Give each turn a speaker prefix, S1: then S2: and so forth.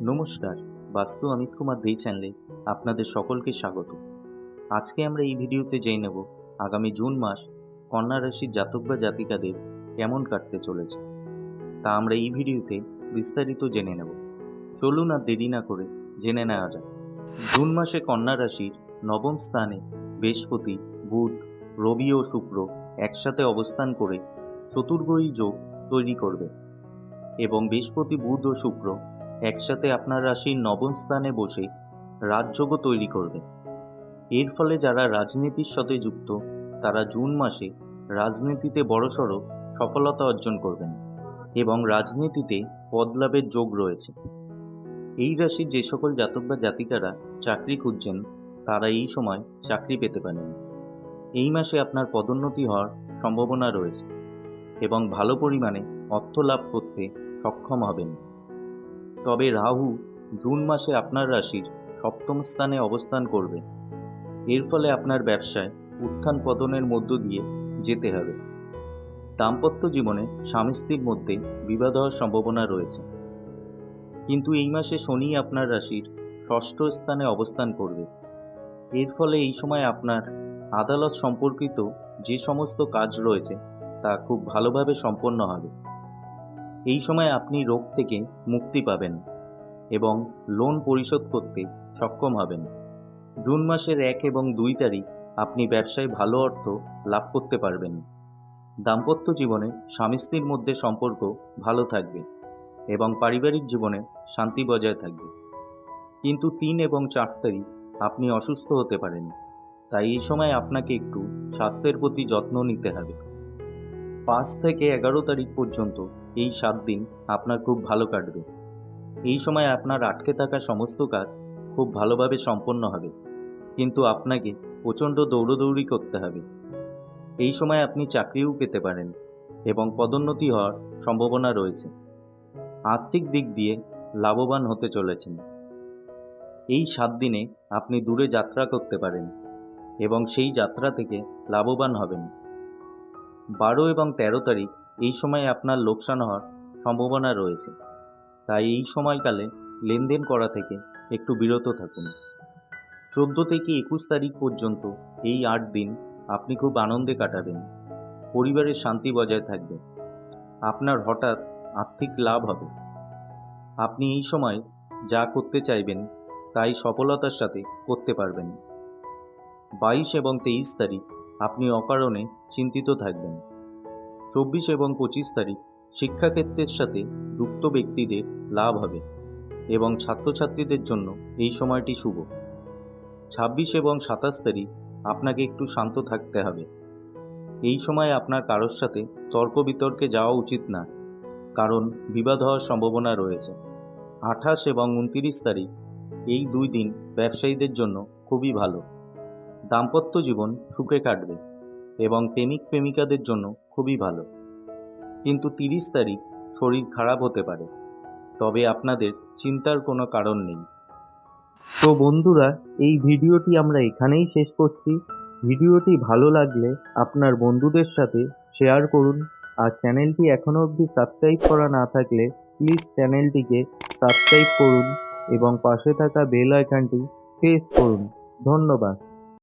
S1: নমস্কার, বাস্তু অমিত কুমার দেই চ্যানেলে আপনাদের সকলকে স্বাগত। আজকে আমরা এই ভিডিওতে জেনে নেব আগামী জুন মাস কন্যা রাশির জাতক বা জাতিকাদের কেমন কাটতে চলেছে। তা আমরা এই ভিডিওতে বিস্তারিত জেনে নেব। চলুন আর দেরি না করে জেনে নেওয়া যাক। জুন মাসে কন্যা রাশির নবম স্থানে বৃহস্পতি, বুধ, রবি ও শুক্র একসাথে অবস্থান করে চতুর্গ্রহী যোগ তৈরি করবে এবং বৃহস্পতি, বুধ ও শুক্র একসাথে আপনার রাশির নবম স্থানে বসে রাজযোগও তৈরি করবে এর ফলে যারা রাজনীতির সাথে যুক্ত, তারা জুন মাসে রাজনীতিতে বড়সড় সফলতা অর্জন করবেন এবং রাজনীতিতে পদ লাভের যোগ রয়েছে। এই রাশির যে সকল জাতক বা জাতিকারা চাকরি খুঁজছেন, তারা এই সময় চাকরি পেতে পারেন। এই মাসে আপনার পদোন্নতি হওয়ার সম্ভাবনা রয়েছে এবং ভালো পরিমাণে অর্থ লাভ করতে সক্ষম হবেন। তবে রাহু জুন মাসে আপনার রাশির সপ্তম স্থানে অবস্থান করবে। এর ফলে আপনার ব্যবসায় উত্থান পতনের মধ্য দিয়ে যেতে হবে। দাম্পত্য জীবনে স্বামী স্ত্রীর মধ্যে বিবাদ হওয়ার সম্ভাবনা রয়েছে। কিন্তু এই মাসে শনি আপনার রাশির ষষ্ঠ স্থানে অবস্থান করবে। এর ফলে এই সময় আপনার আদালত সম্পর্কিত যে সমস্ত কাজ রয়েছে তা খুব ভালোভাবে সম্পন্ন হবে। এই সময় আপনি রোগ থেকে মুক্তি পাবেন এবং লোন পরিশোধ করতে সক্ষম হবেন। জুন মাসের এক এবং দুই তারিখ আপনি ব্যবসায় ভালো অর্থ লাভ করতে পারবেন। দাম্পত্য জীবনে স্বামী স্ত্রীর মধ্যে সম্পর্ক ভালো থাকবে এবং পারিবারিক জীবনে শান্তি বজায় থাকবে। কিন্তু তিন এবং চার তারিখ আপনি অসুস্থ হতে পারেন। তাই এই সময় আপনাকে একটু স্বাস্থ্যের প্রতি যত্ন নিতে হবে। পাঁচ থেকে এগারো তারিখ পর্যন্ত এই সাত দিন আপনার খুব ভালো কাটবে। এই সময় আপনার আটকে থাকা সমস্ত কাজ খুব ভালোভাবে সম্পন্ন হবে। কিন্তু আপনাকে প্রচণ্ড দৌড়দৌড়ি করতে হবে। এই সময় আপনি চাকরিও পেতে পারেন এবং পদোন্নতি হওয়ার সম্ভাবনা রয়েছে। আর্থিক দিক দিয়ে লাভবান হতে চলেছেন। এই সাত দিনে আপনি দূরে যাত্রা করতে পারেন এবং সেই যাত্রা থেকে লাভবান হবেন। বারো এবং তেরো তারিখ এই সময় আপনার লোকসান হওয়ার সম্ভাবনা রয়েছে। তাই এই সময়কালে লেনদেন করা থেকে একটু বিরত থাকুন। চোদ্দ থেকে একুশ তারিখ পর্যন্ত এই আট দিন আপনি খুব আনন্দে কাটাবেন। পরিবারের শান্তি বজায় থাকবে। আপনার হঠাৎ আর্থিক লাভ হবে। আপনি এই সময় যা করতে চাইবেন তাই সফলতার সাথে করতে পারবেন। বাইশ এবং তেইশ তারিখ আপনি অকারণে চিন্তিত থাকবেন। চব্বিশ এবং পঁচিশ তারিখ শিক্ষাক্ষেত্রের সাথে যুক্ত ব্যক্তিদের লাভ হবে এবং ছাত্রছাত্রীদের জন্য এই সময়টি শুভ। ছাব্বিশ এবং সাতাশ তারিখ আপনাকে একটু শান্ত থাকতে হবে। এই সময় আপনার কারোর সাথে তর্ক বিতর্কে যাওয়া উচিত না, কারণ বিবাদ হওয়ার সম্ভাবনা রয়েছে। আঠাশ এবং উনতিরিশ তারিখ এই দুই দিন ব্যবসায়ীদের জন্য খুবই ভালো। দাম্পত্য জীবন সুখে কাটবে এবং প্রেমিক প্রেমিকাদের জন্য খুবই ভালো। কিন্তু তিরিশ তারিখ শরীর খারাপ হতে পারে, তবে আপনাদের চিন্তার কোনো কারণ নেই। তো বন্ধুরা, এই ভিডিওটি আমরা এখানেই শেষ করছি। ভিডিওটি ভালো লাগলে আপনার বন্ধুদের সাথে শেয়ার করুন। আর চ্যানেলটি এখনও অবধি সাবস্ক্রাইব করা না থাকলে প্লিজ চ্যানেলটিকে সাবস্ক্রাইব করুন এবং পাশে থাকা বেল আইকনটি প্রেস করুন। ধন্যবাদ।